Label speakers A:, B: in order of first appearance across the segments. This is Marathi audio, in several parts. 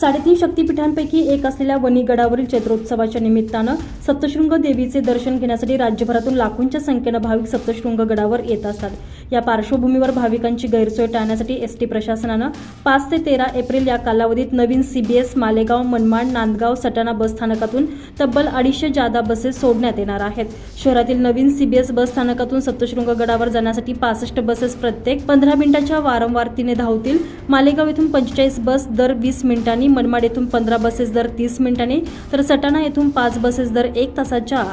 A: साडेतीन शक्तीपीठांपैकी एक असलेल्या वणीगडावरील चैत्रोत्सवाच्या निमित्तानं सप्तशृंग देवीचे दर्शन घेण्यासाठी राज्यभरातून लाखोंच्या संख्येनं भाविक सप्तशृंग गडावर येत असतात. या पार्श्वभूमीवर भाविकांची गैरसोय टाळण्यासाठी एस टी प्रशासनानं पाच ते तेरा एप्रिल या कालावधीत नवीन सीबीएस मालेगाव मनमाड नांदगाव सटाणा बस स्थानकातून तब्बल अडीचशे जादा बसेस सोडण्यात येणार आहेत. शहरातील नवीन सीबीएस बस स्थानकातून सप्तशृंग गडावर जाण्यासाठी पासष्ट बसेस प्रत्येक पंधरा मिनिटाच्या वारंवारतीने धावतील. मालेगाव येथून पंचेचाळीस बस दर वीस मिनिटांनी मनमाड येथून पंधरा बसेस दर तीस मिनिटांनी तर सटाणा येथून पाच बसेस दर एक तासाच्या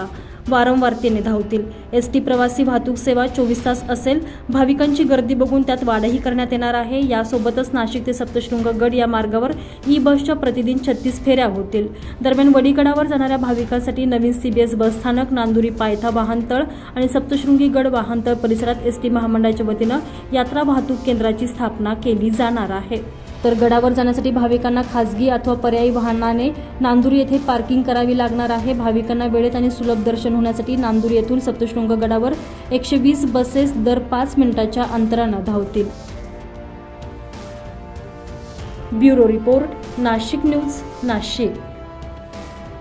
A: वारंवारतेने धावतील. एस टी प्रवासी वाहतूक सेवा चोवीस तास असेल. भाविकांची गर्दी बघून त्यात वाढही करण्यात येणार आहे. यासोबतच नाशिक ते सप्तशृंग गड या मार्गावर ई बसच्या प्रतिदिन छत्तीस फेऱ्या होतील. दरम्यान वडीगडावर जाणाऱ्या भाविकांसाठी नवीन सीबीएस बसस्थानक नांदुरी पायथा वाहनतळ आणि सप्तशृंगी गड वाहनतळ परिसरात एस टी महामंडळाच्या वतीनं यात्रा वाहतूक केंद्राची स्थापना केली जाणार आहे. तर गडावर जाण्यासाठी भाविकांना खासगी अथवा पर्यायी वाहनाने नांदुरी येथे पार्किंग करावी लागणार आहे. भाविकांना वेळेत आणि सुलभ दर्शन होण्यासाठी नांदुरी येथून सप्तशृंग गडावर एकशे वीस बसेस दर पाच मिनिटाच्या अंतरानं धावतील. Bureau report Nashik news Nashik.